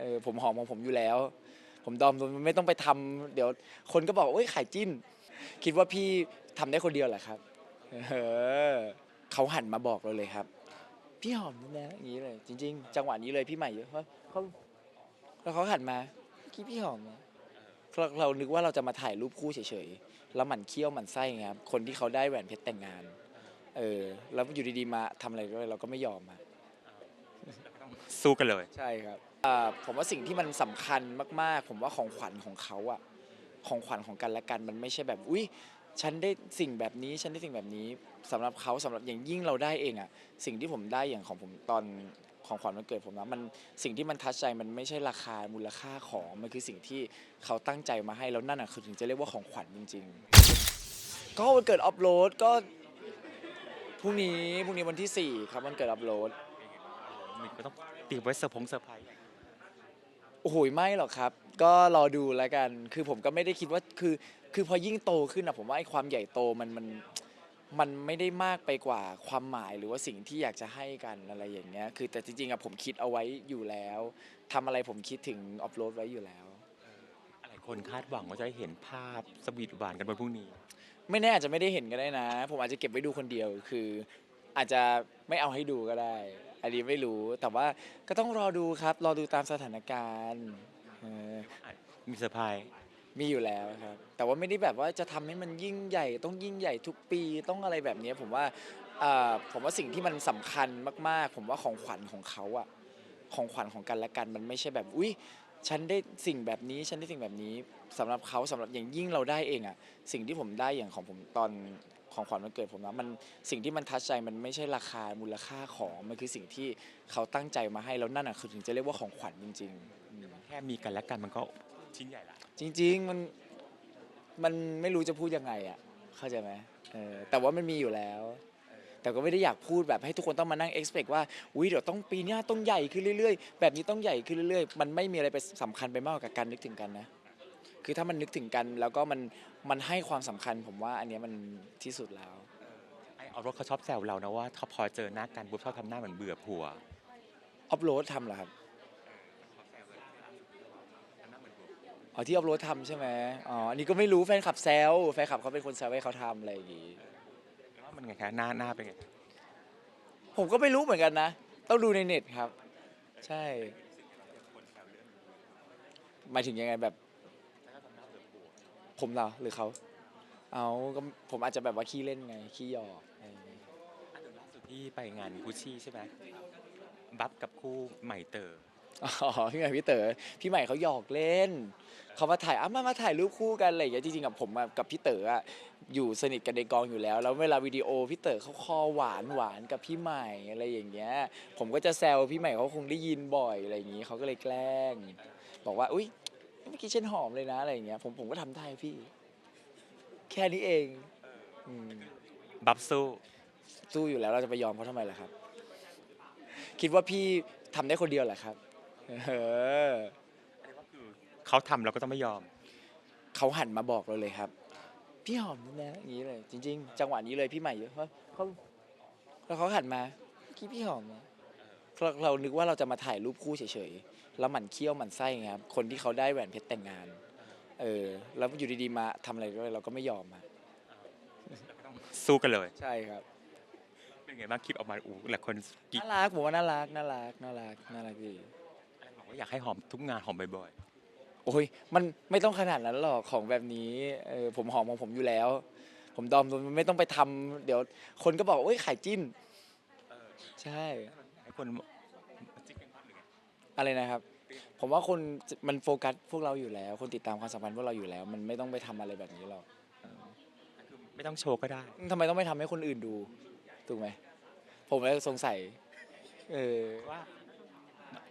เออผมหอมของผมอยู่แล้ว ผมดอมไม่ต้องไปทำเดี๋ยวคนก็บอกว่าเอ้ยขายจิ้น คิดว่าพี่ทำได้คนเดียวเหรอครับเออเขาหันมาบอกเราเลยครับ พี่หอมนี่นะอย่างนี้เลย จริง ๆ จังหวะนี้เลยพี่ใหม่เพราะเขาแล้วเขาหันมาเมื่อกี้พี่หอมนะเราเรานึกว่าเราจะมาถ่ายรูปคู่เฉยๆ แล้วหมันเคี้ยวหมันไส้ไงครับ คนที่เขาได้แหวนเพชรแต่งงาน เออ แล้วอยู่ดีๆมาทำอะไรด้วยเราก็ไม่ยอมอะสู้กันเลย ใช่ครับอ่า ผมว่าสิ่งที่มันสำคัญมาก ๆ ผมว่าของขวัญของเขาอะของขวัญของกันและกันมันไม่ใช่แบบอุ้ยฉันได้สิ่งแบบนี้ฉันได้สิ่งแบบนี้สำหรับเขาสำหรับอย่างยิ่งเราได้เองอะสิ่งที่ผมได้อย่างของผมตอนของขวัญวันเกิดผมนะมันสิ่งที่มันทัชใจมันไม่ใช่ราคามูลค่าของมันคือสิ่งที่เขาตั้งใจมาให้แล้วนั่นอะคือถึงจะเรียกว่าของขวัญจริง ๆ ก็วันเกิดอัปโหลดก็พรุ่งนี้พรุ่งนี้วันที่ 4 ครับวันเกิดอัปโหลดมีก็ต้องเตรียมไว้เซอร์พงเซอร์ไพรส์ โอ้โหไม่หรอกครับ ก็รอดูแล้วกัน คือผมก็ไม่ได้คิดว่าคือคือพอยิ่งโตขึ้นอะผมว่าไอ้ความใหญ่โตมันมันมันไม่ได้มากไปกว่าความหมายหรือว่าสิ่งที่อยากจะให้กันอะไรอย่างเงี้ยคือแต่จริงๆอะผมคิดเอาไว้อยู่แล้วทำอะไรผมคิดถึงออฟโรดไว้อยู่แล้ว หลายคนคาดหวังว่าจะได้เห็นภาพสวีทหวานกันวันพรุ่งนี้ ไม่แน่อาจจะไม่ได้เห็นก็ได้นะ ผมอาจจะเก็บไว้ดูคนเดียวคือ อาจจะไม่เอาให้ดูก็ได้ อันนี้ไม่รู้แต่ว่าก็ต้องรอดูครับ รอดูตามสถานการณ์เออมีเซอร์ไพรส์มีอยู่แล้วครับ แต่ว่าไม่ได้แบบว่าจะทำให้มันยิ่งใหญ่ ต้องยิ่งใหญ่ทุกปีต้องอะไรแบบนี้ผมว่าอ่าผมว่าสิ่งที่มันสำคัญมาก ๆ ผมว่าของขวัญของเขาอะของขวัญของกันและกันมันไม่ใช่แบบอุ้ยฉันได้สิ่งแบบนี้ฉันได้สิ่งแบบนี้สำหรับเขาสำหรับอย่างยิ่งเราได้เองอะสิ่งที่ผมได้อย่างของผมตอน ของขวัญวันเกิดผมนะมันสิ่งที่มันทัชใจมันไม่ใช่ราคามูลค่าของมันคือสิ่งที่เขาตั้งใจมาให้แล้วนั่นอะคือถึงจะเรียกว่าของขวัญจริงๆอืมแค่มีกันและกันมันก็ชิ้นใหญ่ละจริง ๆมันมันไม่รู้จะพูดยังไงอะเข้าใจไหมเออแต่ว่ามันมีอยู่แล้ว แต่ก็ไม่ได้อยากพูดแบบให้ทุกคนต้องมานั่ง expect ว่าอุ้ยเดี๋ยวต้องปีหน้าต้องใหญ่ขึ้นเรื่อยๆ แบบนี้ต้องใหญ่ขึ้นเรื่อยๆ มันไม่มีอะไรไปสำคัญไปมากกว่าการนึกถึงกันนะ คือถ้ามันนึกถึงกันแล้วก็มันมันให้ความสำคัญ ผมว่าอันเนี้ยมันที่สุดแล้วไอเอารถเขาชอบแซวเรานะว่าถ้าพอเจอหน้ากันปุ๊บชอบทำหน้าเหมือนเบื่อผัวอัพโหลดทำเหรอครับอ๋อที่อัพโหลดทำใช่ไหมอ๋ออันนี้ก็ไม่รู้แฟนคลับแซวแฟนคลับเขาเป็นคนแซวให้เขาทำอะไรอย่างงี้ว่ามันไงคะหน้าหน้าเป็นไงผมก็ไม่รู้เหมือนกันนะ ต้องดูในเน็ตครับ ใช่หมายถึงยังไงแบบ ผมเหรอหรือเขาเอาก็ผมอาจจะแบบว่าขี้เล่นไงขี้หยอกอะไรอย่างงี้อันเดี๋ยวล่าสุดที่ไปงานกุชชี่ใช่ไหมบัฟกับคู่ใหม่เต๋ออ๋อพี่ใหม่พี่เต๋อพี่ใหม่เขาหยอกเล่นเขามาถ่ายอะมามาถ่ายรูปคู่กันอะไรอย่างเงี้ยจริงๆกับผมอะกับพี่เต๋ออะอยู่สนิทกันในกองอยู่แล้ว แล้วเวลาวิดีโอพี่เต๋อเขาคอหวานหวานกับพี่ใหม่อะไรอย่างเงี้ย ผมก็จะแซวพี่ใหม่เขาคงได้ยินบ่อยอะไรอย่างงี้เขาก็เลยแกล้ง บอกว่าอุ้ย เมื่อกี้ฉันหอมเลยนะอะไรอย่างเงี้ยผมผมก็ทำได้พี่ แค่นี้เองมบัฟสู้ สู้อยู่แล้วเราจะไปยอมเขาทำไมล่ะครับ คิดว่าพี่ทำได้คนเดียวเหรอครับเออ เขาทำเราก็ต้องไม่ยอม เขาหันมาบอกเราเลยครับ พี่หอมนี่นะอย่างนี้เลย จริง ๆ จังหวะนี้เลยพี่ใหม่เพราะเขาแล้วเขาหันมาเมื่อกี้พี่หอมนะเราเรานึกว่าเราจะมาถ่ายรูปคู่เฉยๆ แล้วหมันเคี้ยวหมันไส้ไงครับคนที่เขาได้แหวนเพชรแต่งงานเออแล้วอยู่ดีๆมาทำอะไรด้วยเราก็ไม่ยอมอะสู้กันเลยใช่ครับเป็นไงบ้างคลิปออกมาอู้หลายคนกิ๊กน่ารักผมว่าน่ารักน่ารักน่ารักน่ารักดีบอกว่าอยากให้หอมทุกงานหอมบ่อยโอ้ยมันไม่ต้องขนาดนั้นหรอกของแบบนี้เออผมหอมของผมอยู่แล้ว ผมดอมไม่ต้องไปทำเดี๋ยวคนก็บอกว่าโอ้ยขายจิ้นใช่ๆให้คนจิ๊กกันบ้างหรือไง อะไรนะครับ ผมว่าคนมันโฟกัสพวกเราอยู่แล้ว คนติดตามความสัมพันธ์พวกเราอยู่แล้ว มันไม่ต้องไปทำอะไรแบบนี้หรอกคือไม่ต้องโชว์ก็ได้ ทำไมต้องไปทำให้คนอื่นดู ถูกไหม ผมเลยสงสัย เออ ว่า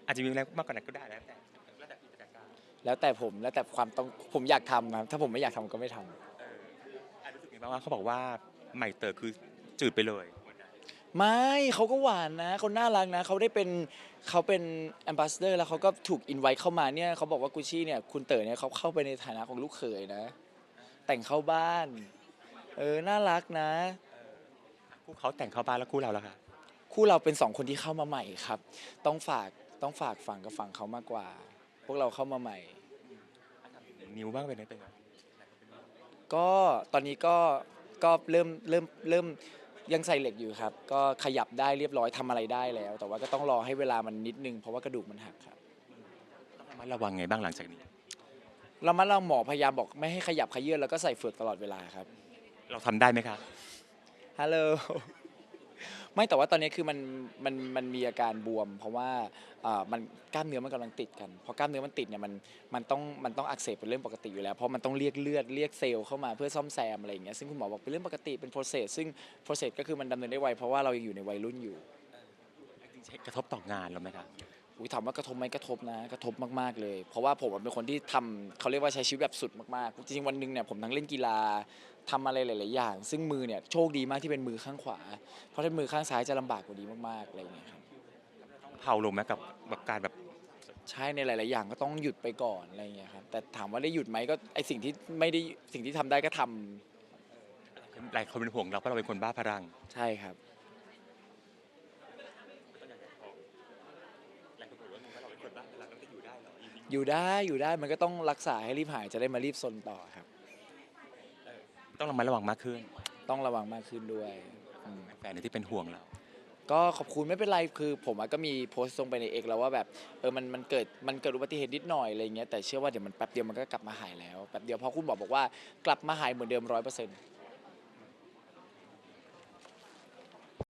อาจจะมีอะไรมากกว่านั้นก็ได้แล้วแต่แล้วแต่ผู้จัดการแล้วแต่ผมแล้วแต่ความต้องผมอยากทำครับ ถ้าผมไม่อยากทำก็ไม่ทำเอออะรู้สึกไงบ้างว่าเขาบอกว่าใหม่เตอร์คือจืดไปเลย ไม่เขาก็หวานนะเขาน่ารักนะเขาได้เป็นเขาเป็นแอมบาสเดอร์ แล้วเขาก็ถูกอินไว้เข้ามาเนี่ยเขาบอกว่ากุชชี่เนี่ยคุณเต๋อเนี่ยเขาเข้าไปในฐานะของลูกเขยนะ แต่งเข้าบ้าน เออน่ารักนะคู่เขาแต่งเข้าบ้านแล้วคู่เราแล้วค่ะคู่เราเป็นสองคนที่เข้ามาใหม่ครับ ต้องฝากต้องฝากฝั่งกับฝั่งเขามากกว่าวกเราเข้ามาใหม่ นิ้วบ้างเป็นไงเป็นไงก็ตอนนี้ก็ก็เริ่มเริ่มเริ่ม ยังใส่เหล็กอยู่ครับ ก็ขยับได้เรียบร้อยทำอะไรได้แล้ว แต่ว่าก็ต้องรอให้เวลามันนิดนึง เพราะว่ากระดูกมันหักครับต้องระมัดระวังไงบ้างหลังจากนี้เรามาเราหมอพยายามบอกไม่ให้ขยับขยื่นแล้วก็ใส่เฟือกตลอดเวลาครับ เราทำได้ไหมคะฮัลโหล ไม่แต่ว่าตอนนี้คือมันมันมันมีอาการบวม เพราะว่าอ่ามันกล้ามเนื้อมันกำลังติดกันพอกล้ามเนื้อมันติดเนี่ยมันมันต้องมันต้องอักเสบเป็นเรื่องปกติอยู่แล้วเพราะมันต้องเรียกเลือดเรียกเซลล์เข้ามาเพื่อซ่อมแซมอะไรอย่างเงี้ยซึ่งคุณหมอบอกเป็นเรื่องปกติเป็น process ซึ่ง process ก็คือมันดำเนินได้ไวเพราะว่าเรายังอยู่ในวัยรุ่นอยู่จริงๆกระทบต่องานเราไหมครับ อุ้ยถามว่ากระทบไหมกระทบนะ กระทบมากๆเลย เพราะว่าผมเป็นคนที่ทำเขาเรียกว่าใช้ชีวิตแบบสุดมากๆจริงๆวันหนึ่งเนี่ยผมทั้งเล่นกีฬาทำอะไรหลาย ๆ อย่าง ซึ่งมือเนี่ยโชคดีมากที่เป็นมือข้างขวา เพราะถ้ามือข้างซ้ายจะลำบากกว่านี้มากๆอะไรอย่างเงี้ยครับเผาลงไหมกับแบบการแบบใช่ในหลาย ๆ อย่างก็ต้องหยุดไปก่อนอะไรอย่างเงี้ยครับแต่ถามว่าได้หยุดไหมก็ไอสิ่งที่ไม่ได้สิ่งที่ทำได้ก็ทำหลายคนเป็นห่วงเราเพราะเราเป็นคนบ้าพลังใช่ครับ หลายคน บอกว่าเราเป็นคนบ้าพลังเราจะอยู่ได้เหรออยู่ได้อยู่ได้มันก็ต้องรักษาให้รีบหายจะได้มารีบซนต่อครับ ต้องระมัดระวังมากขึ้นต้องระวังมากขึ้นด้วยอืม แฟนๆที่เป็นห่วงเราก็ขอบคุณไม่เป็นไรคือผมอะก็มีโพสต์ลงไปในเอกแล้วว่าแบบเออมันมันเกิดมันเกิดอุบัติเหตุนิดหน่อยอะไรเงี้ยแต่เชื่อว่าเดี๋ยวมันแป๊บเดียวมันก็กลับมาหายแล้วแป๊บเดียวเพราะคุณหมอบอกว่ากลับมาหายเหมือนเดิมร้อยเปอร์เซ็นต์